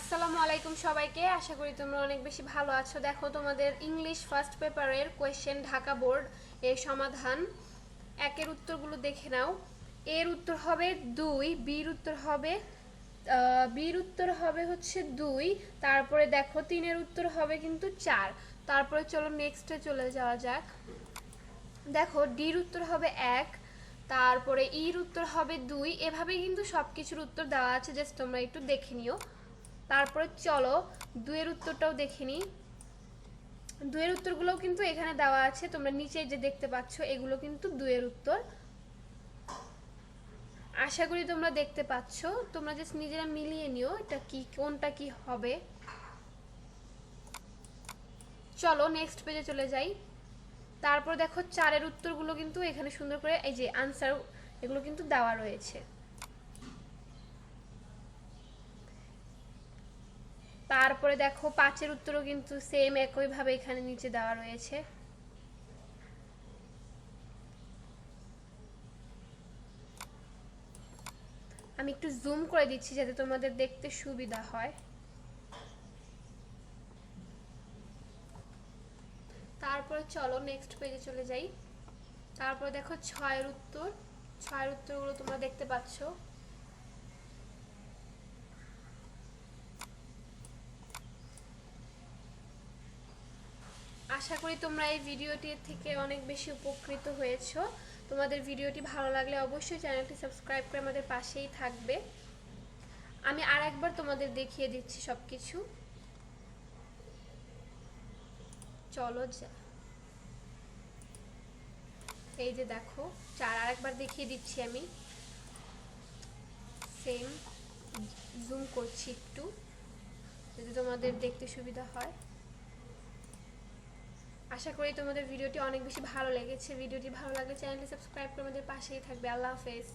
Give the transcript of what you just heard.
আসসালামু আলাইকুম সবাইকে। আশা করি তোমরা অনেক বেশি ভালো আছো। দেখো, তোমাদের ইংলিশ ফার্স্ট পেপারের কোয়েশ্চেন ঢাকা বোর্ড এর সমাধান। একের উত্তরগুলো দেখে নাও। এর উত্তর হবে দুই, বির উত্তর হবে বির উত্তর হবে হচ্ছে দুই, তারপরে দেখো তিনের উত্তর হবে কিন্তু চার। তারপরে চলো নেক্সটে চলে যাওয়া যাক। দেখো, ডির উত্তর হবে এক, তারপরে ইর উত্তর হবে দুই। এভাবে কিন্তু সব কিছুর উত্তর দেওয়া আছে। জাস্ট তোমরা একটু দেখে নিও। তারপরে চলো দুয়ের উত্তরটাও দেখে নিই। দুয়ের উত্তরগুলোও কিন্তু এখানে দেওয়া আছে, তোমরা নিচে যে দেখতে পাচ্ছ, এগুলো কিন্তু দুয়ের উত্তর। আশা করি তোমরা দেখতে পাচ্ছ। তোমরা জাস্ট নিজেরা মিলিয়ে নিও এটা কি, কোনটা কি হবে। চলো নেক্সট পেজে চলে যাই। তারপর দেখো, চারের উত্তরগুলো কিন্তু এখানে সুন্দর করে, এই যে আনসার এগুলো কিন্তু দেওয়া রয়েছে। তারপরে দেখো পাঁচের উত্তরও কিন্তু সেম একইভাবে এখানে নিচে দেওয়া রয়েছে। আমি একটু জুম করে দিচ্ছি যাতে তোমাদের দেখতে সুবিধা হয়। তারপরে চলো নেক্সট পেজে চলে যাই। তারপরে দেখো ছয়ের উত্তর। ছয়ের উত্তরগুলো তোমরা দেখতে পাচ্ছ। আশা করি তোমরা এই ভিডিওটি থেকে অনেক বেশি উপকৃত হয়েছো। তোমাদের ভিডিওটি ভালো লাগলে অবশ্যই চ্যানেলটি সাবস্ক্রাইব করে আমাদের পাশেই থাকবে। আমি আর একবার তোমাদের দেখিয়ে দিচ্ছি সব কিছু চলো যা। এই যে দেখো, চার আরেকবার দেখিয়ে দিচ্ছি আমি। সেম, জুম করছি একটু, যদি তোমাদের দেখতে সুবিধা হয়। আশা করি তোমাদের ভিডিওটি অনেক বেশি ভালো লেগেছে। ভিডিওটি ভালো লাগলে চ্যানেলটি সাবস্ক্রাইব করে আমাদের পাশেই থাকবে। আল্লাহ হাফেজ।